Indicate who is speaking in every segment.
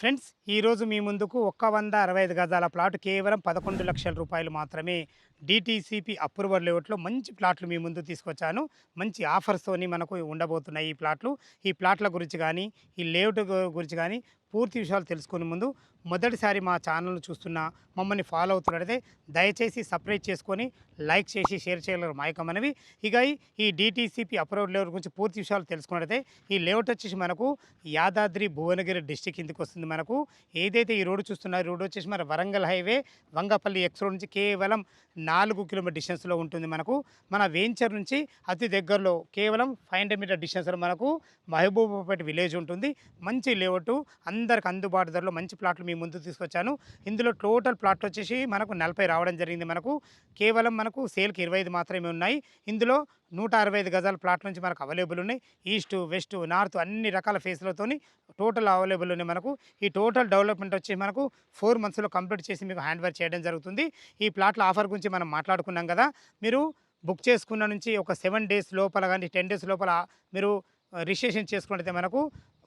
Speaker 1: Friends ఈరోజు మీ ముందుకు ఒక్క వంద అరవై ఐదు గజాల ప్లాట్ కేవలం పదకొండు లక్షల రూపాయలు మాత్రమే డిటీసీపీ అప్రూవల్ లేఅవుట్లో మంచి ప్లాట్లు మీ ముందు తీసుకొచ్చాను. మంచి ఆఫర్స్తోని మనకు ఉండబోతున్నాయి ఈ ప్లాట్లు. ఈ ప్లాట్ల గురించి కానీ ఈ లేఅవుట్ గురించి కానీ పూర్తి విషయాలు తెలుసుకునే ముందు మొదటిసారి మా ఛానల్ను చూస్తున్న మమ్మల్ని ఫాలో అవుతున్నట్టయితే దయచేసి సపరేట్ చేసుకొని లైక్ చేసి షేర్ చేయగలరు మాయకమనవి ఇక ఈ- ఈ డిటీసీపీ అప్రూవల్ లేఅవుట్ గురించి పూర్తి విషయాలు తెలుసుకున్నట్టయితే ఈ లేఅవుట్ వచ్చేసి మనకు యాదాద్రి భువనగిరి డిస్టిక్ కిందకి వస్తుంది మనకు. ఏదైతే ఈ రోడ్డు చూస్తున్నారో ఈ రోడ్డు వచ్చేసి మన Warangal highway Vangapalli X road నుంచి కేవలం నాలుగు కిలోమీటర్ డిస్టెన్స్లో ఉంటుంది మనకు. మన వెంచర్ నుంచి అతి దగ్గరలో కేవలం ఫైవ్ హండ్రెడ్ మీటర్ డిస్టెన్స్లో మనకు మహబూబాపేట విలేజ్ ఉంటుంది. మంచి లేఅవుట్ అందరికి అందుబాటు ధరలో మంచి ప్లాట్లు మీ ముందు తీసుకొచ్చాను. ఇందులో టోటల్ ప్లాట్ వచ్చేసి మనకు నలభై రావడం జరిగింది మనకు. కేవలం మనకు సేల్కి ఇరవై ఐదు మాత్రమే ఉన్నాయి. ఇందులో నూట అరవై ఐదు గజాల ప్లాట్ నుంచి మనకు అవైలబుల్ ఉన్నాయి. ఈస్ట్ వెస్ట్ నార్త్ అన్ని రకాల ఫేస్లతోని టోటల్ అవైలబుల్ ఉన్నాయి మనకు. ఈ టోటల్ డెవలప్మెంట్ వచ్చి మనకు ఫోర్ మంత్స్లో కంప్లీట్ చేసి మీకు హ్యాండ్ ఓవర్ చేయడం జరుగుతుంది. ఈ ప్లాట్ల ఆఫర్ గురించి మనం మాట్లాడుకున్నాం కదా. మీరు బుక్ చేసుకున్న నుంచి ఒక సెవెన్ డేస్ లోపల కానీ టెన్ డేస్ లోపల మీరు రిజిస్ట్రేషన్ చేసుకుంటే మనకు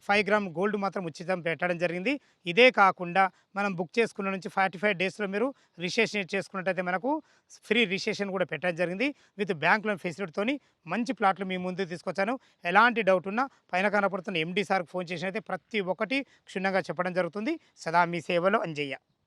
Speaker 1: ఫైవ్ గ్రామ్ గోల్డ్ మాత్రం ఉచితం పెట్టడం జరిగింది. ఇదే కాకుండా మనం బుక్ చేసుకున్న నుంచి ఫార్టీ ఫైవ్ డేస్లో మీరు రిజిస్ట్రేషన్ చేసుకున్నట్టయితే మనకు ఫ్రీ రిజిస్ట్రేషన్ కూడా పెట్టడం జరిగింది. విత్ బ్యాంక్ లోన్ ఫెసిలిటీతో మంచి ప్లాట్లు మీ ముందు తీసుకొచ్చాను. ఎలాంటి డౌట్ ఉన్నా పైన కనపడుతున్న ఎండీ సార్కి ఫోన్ చేసినైతే ప్రతి ఒక్కటి క్షుణ్ణంగా చెప్పడం జరుగుతుంది. సదా మీ సేవలో అంజయ్య.